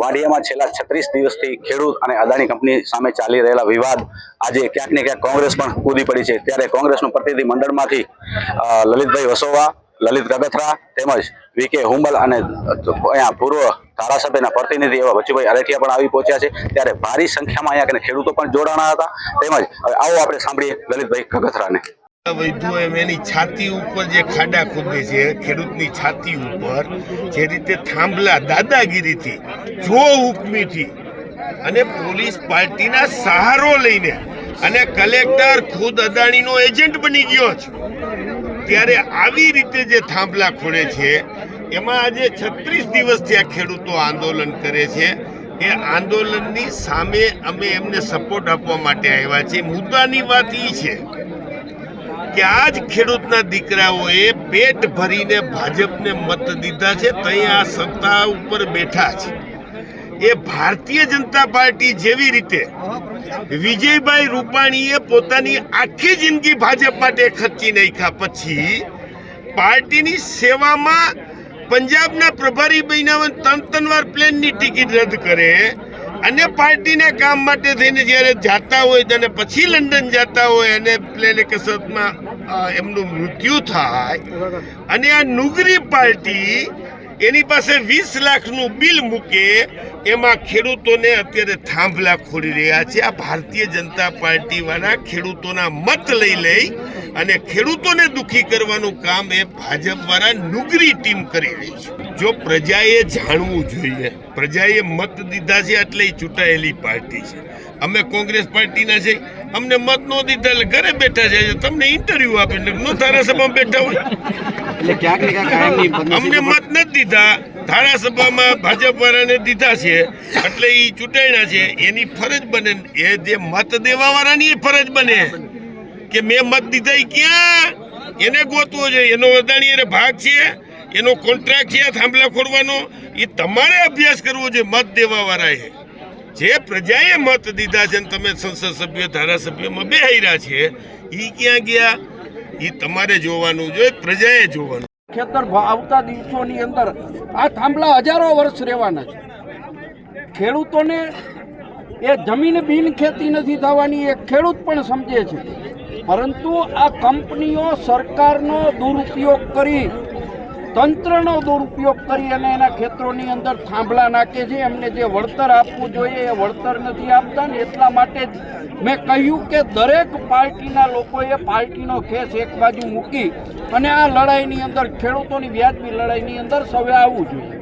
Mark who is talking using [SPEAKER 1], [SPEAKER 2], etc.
[SPEAKER 1] વાડિયામાં છેલ્લા છત્રીસ દિવસથી ખેડૂત અને અદાણી કંપની સામે ચાલી રહેલા વિવાદ આજે ક્યાંક ને ક્યાંક કોંગ્રેસ પણ કૂદી પડી છે. ત્યારે કોંગ્રેસનું પ્રતિનિધિ મંડળમાંથી લલિતભાઈ વસોવા, લલિત કગથરા તેમજ વીકે હુંબલ અને અહીંયા પૂર્વ ધારાસભ્યના પ્રતિનિધિ એવા બચુભાઈ અરેઠિયા પણ આવી પહોંચ્યા છે. ત્યારે ભારી સંખ્યામાં અહીંયા ખેડૂતો પણ જોડાણા હતા. તેમજ હવે આવો આપણે સાંભળીએ લલિતભાઈ કગથરાને
[SPEAKER 2] વૈધો એમ એની છાતી ઉપર જે ખાડા ખોદે છે, ખેડૂતની છાતી ઉપર, જે રીતે થાંભલા, દાદાગીરીથી, જો હુકમીથી અને પોલીસ પાર્ટીના સહારો લઈને, અને કલેક્ટર ખુદ અદાણીનો એજન્ટ બની ગયો છે. ત્યારે આવી રીતે જે થાંભલા ખોડે છે, એમાં આજે છત્રીસ દિવસથી આ ખેડૂતો આંદોલન કરે છે. એ આંદોલનની સામે અમે એમને સપોર્ટ આપવા માટે આવ્યા છીએ. મુદ્દાની વાત એ છે કે આજ ખેડૂતના દીકરાઓએ પેટ ભરીને ભાજપને મત દીધા છે ત્યાં આ સત્તા ઉપર બેઠા છે. એ ભારતીય જનતા પાર્ટી જેવી રીતે વિજયભાઈ રૂપાણીએ પોતાની આખી જિંદગી ભાજપ માટે ખર્ચી નાખ્યા પછી પાર્ટીની સેવામાં પંજાબના પ્રભારી બન્યા ત્રણ ત્રણ વાર પ્લેનની ટિકિટ રદ કરે અને પાર્ટીના કામ માટે થઈને જ્યારે જાતા હોય, અને પછી લંડન જાતા હોય અને પ્લેન કસરતમાં એમનું મૃત્યુ થાય અને આ નુગરી પાર્ટી એની પાસે વીસ લાખનું બિલ મૂકે, એમાં ખેડૂતોને અત્યારે થાંભલા ખોલી રહ્યા છે. આ ભારતીય જનતા પાર્ટી વાળા ખેડૂતોના મત લઈ લઈ અને ખેડૂતોને દુખી કરવાનું કામ એ ભાજપ વાળા નુગરી ટીમ કરી રહી છે. જો પ્રજાએ જાણવું જોઈએ, પ્રજાએ મત દીધા છે એટલે ચૂંટાયેલી પાર્ટી છે. અમે કોંગ્રેસ પાર્ટીના છે અમને મત નો દીધા એટલે ઘરે બેઠા છે તમને ઇન્ટરવ્યુ આપે એટલે ધારાસભામાં બેઠા હોય.
[SPEAKER 3] એટલે ક્યાંક ને ક્યાંક
[SPEAKER 2] અમને મત નથી દીધા. ધારાસભામાં ભાજપ વાળાને દીધા છે. એટલે એ ચૂંટાયણા છે. એની ફરજ બને. એ જે મત દેવા વાળાની ફરજ બને. કે મેં મત દીધા ક્યાં? એને ગોતવો છે. એનો અદાણી એને ભાગ છે. એનો કોન્ટ્રાક્ટ છે. થાંભલા ખોડવાનો. એ તમારે અભ્યાસ કરવો જોઈએ મત દેવા વાળાએ. જે પ્રજાએ મત દીધા છે ને તમે સંસદ સભ્ય, ધારાસભ્યમાં બેહાર્યા છે એ ક્યાં ગયા? એ તમારે જોવાનું જોઈએ, પ્રજાએ જોવાનું.
[SPEAKER 4] ખેતર આવતા દિવસોની અંદર આ થાંભલા હજારો વર્ષ રહેવાના છે. ખેડૂતોને એ જમીન બિન ખેતી નથી થવાની, એ ખેડૂત પણ સમજે છે. પરંતુ આ કંપનીઓ સરકારનો દુરુપયોગ કરી તંત્રનો દુરુપયોગ કરી અને એના ખેતરોની અંદર થાંભલા નાખે છે. એમને જે વળતર આપવું જોઈએ એ વળતર નથી આપતા ને એટલા માટે જ મેં કહ્યું કે દરેક પાર્ટીના લોકોએ પાર્ટીનો ખેસ એક બાજુ મૂકી અને આ લડાઈની અંદર ખેડૂતોની વ્યાજબી લડાઈની અંદર સૌએ આવવું જોઈએ.